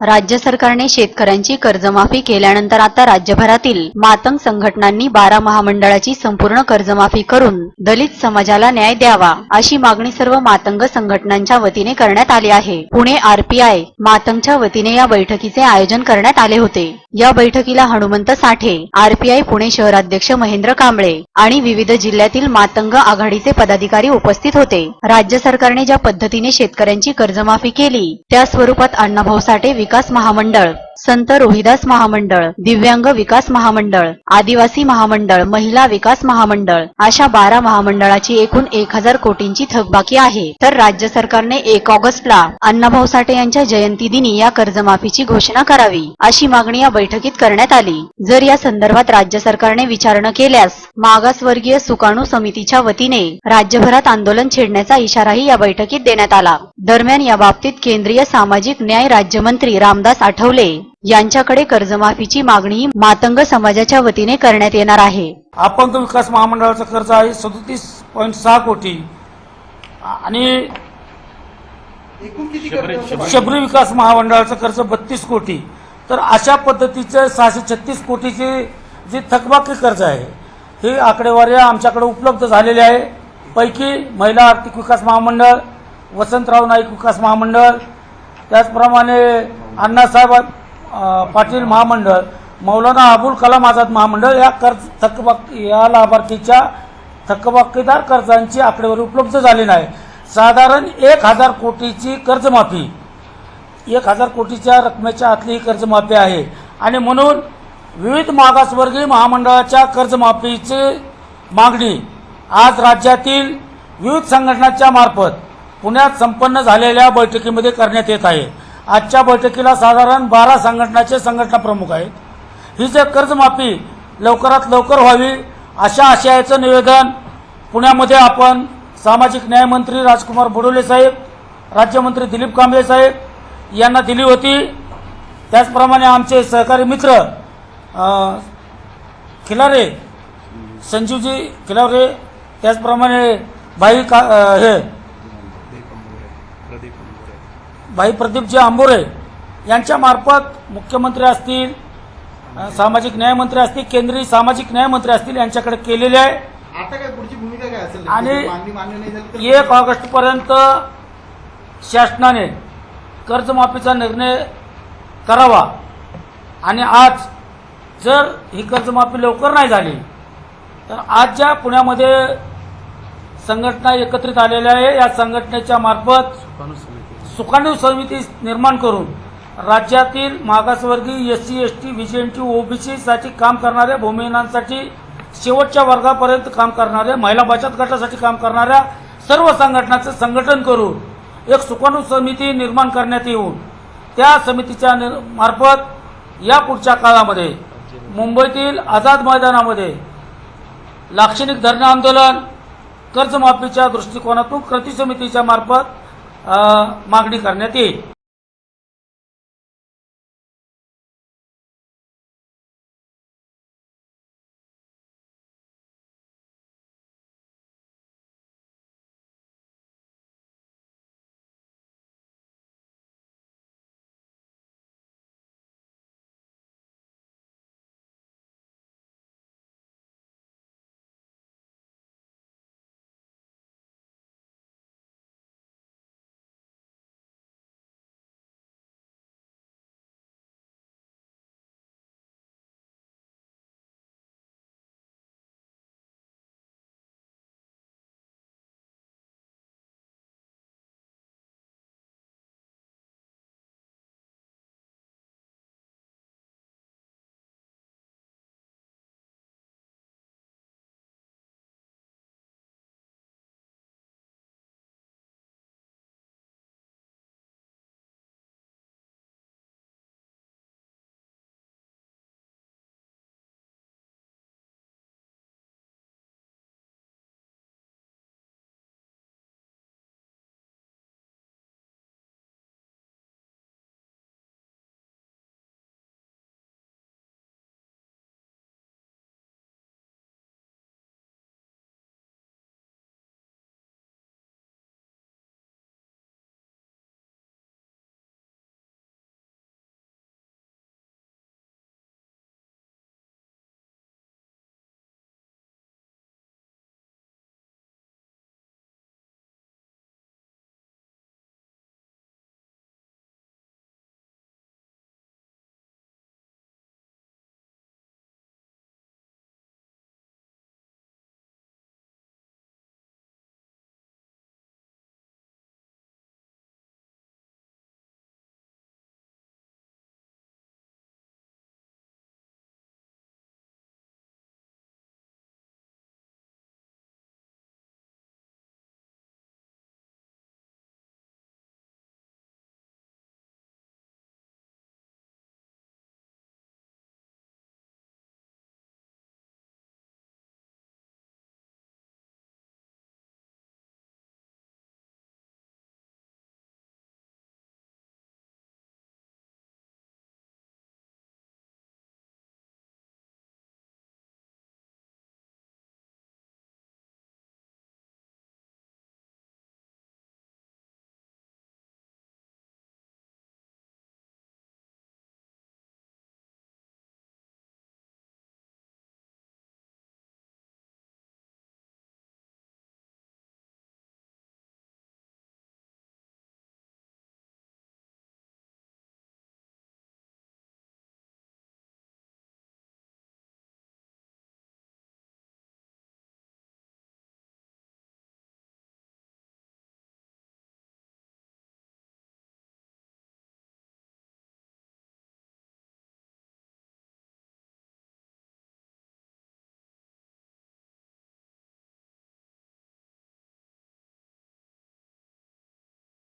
राज्य सरकारने शेतकऱ्यांची कर्जमाफी केल्यानंतर आता राज्यभरातील मातंग संघटनांनी बारा महामंडळाची संपूर्ण कर्जमाफी करून दलित समाजाला न्याय द्यावा अशी मागणी सर्व मातंग संघटनांच्या वतीने करण्यात आली आहे. पुणे आरपीआय मातंगच्या वतीने या बैठकीचे आयोजन करण्यात आले होते. या बैठकीला हनुमंत साठे आरपीआय पुणे शहराध्यक्ष महेंद्र कांबळे आणि विविध जिल्ह्यातील मातंग आघाडीचे पदाधिकारी उपस्थित होते. राज्य सरकारने ज्या पद्धतीने शेतकऱ्यांची कर्जमाफी केली त्या स्वरूपात अण्णाभाऊ साठे विकास महामंडळ. संत रोहिदास महामंडळ दिव्यांग विकास महामंडळ आदिवासी महामंडळ महिला विकास महामंडळ अशा बारा महामंडळाची एकूण एक हजार कोटींची थकबाकी आहे. तर राज्य सरकारने एक ऑगस्टला अण्णाभाऊ साठे यांच्या जयंती दिनी या कर्जमाफीची घोषणा करावी अशी मागणी या बैठकीत करण्यात आली. जर या संदर्भात राज्य सरकारने विचार न केल्यास मागासवर्गीय सुकाणू समितीच्या वतीने राज्यभरात आंदोलन छेडण्याचा इशाराही या बैठकीत देण्यात आला. दरम्यान या बाबतीत केंद्रीय सामाजिक न्याय राज्यमंत्री रामदास आठवले यांच्याकडे कर्जमाफीची मागणी मातंग समाजाच्या वतीने करण्यात येणार आहे. अपंग विकास महामंडळाचा कर्ज आहे सदोतीस पॉईंट सहा कोटी. आणि शबरी विकास महामंडळाचा कर्ज बत्तीस कोटी. तर अशा पद्धतीचे सहाशे छत्तीस कोटीचे जे थकबाकी कर्ज आहे ही आकडेवारी आमच्याकडे उपलब्ध झालेली आहे. पैकी महिला आर्थिक विकास महामंडळ वसंतराव नाईक विकास महामंडळ त्याचप्रमाणे अण्णासाहेब पाटील महामंडळ मौलाना अबुल कलाम आझाद महामंडळ या कर्ज थकबाक या लाभार्थीच्या थकबाकीदार कर्जांची आकडेवारी उपलब्ध झाली नाही. साधारण एक हजार कोटीची कर्जमाफी. एक हजार कोटीच्या रकमेच्या आतली ही कर्जमाफी आहे. आणि म्हणून विविध मागासवर्गीय महामंडळाच्या कर्जमाफीची मागणी आज राज्यातील विविध संघटनांच्या मार्फत पुण्यात संपन्न झालेल्या बैठकीमध्ये करण्यात येत आहे. आजच्या बैठकीला साधारण बारा संघटनाचे संघटना प्रमुख आहेत. ही जर कर्जमाफी लवकरात लवकर व्हावी अशा आशयाचं निवेदन पुण्यामध्ये आपण सामाजिक न्यायमंत्री राजकुमार बडोले साहेब राज्यमंत्री दिलीप कांबळे साहेब यांना दिली होती. त्याचप्रमाणे आमचे सहकारी मित्र खिलारे संजीवजी खिलारे त्याचप्रमाणे भाई का हे भाई प्रदीपजी आंबोरे यांच्या मार्फत मुख्यमंत्री असतील सामाजिक न्यायमंत्री असतील केंद्रीय सामाजिक न्यायमंत्री असतील यांच्याकडे केलेले आहे. आता काय पुढची भूमिका काय असेल? आणि एक ऑगस्टपर्यंत शासनाने कर्जमाफीचा निर्णय करावा. आणि आज जर ही कर्जमाफी लवकर नाही झाली तर आज ज्या पुण्यामध्ये संघटना एकत्रित आलेल्या आहे या संघटनेच्या मार्फत सुकाणू समिती निर्माण करून राज्यातील मागासवर्गीय S C S T V C N T ओबीसीसाठी काम करणाऱ्या भूमिहीनांसाठी शेवटच्या वर्गापर्यंत काम करणाऱ्या महिला बचत गटासाठी काम करणाऱ्या सर्व संघटनाचं संघटन करून एक सुकाणू समिती निर्माण करण्यात येऊन त्या समितीच्या मार्फत या पुढच्या काळामध्ये मुंबईतील आझाद मैदानामध्ये लाक्षणिक धरणे आंदोलन कर्जमाफीच्या दृष्टिकोनातून कृती समितीच्या मार्फत मागणी करण्यात येईल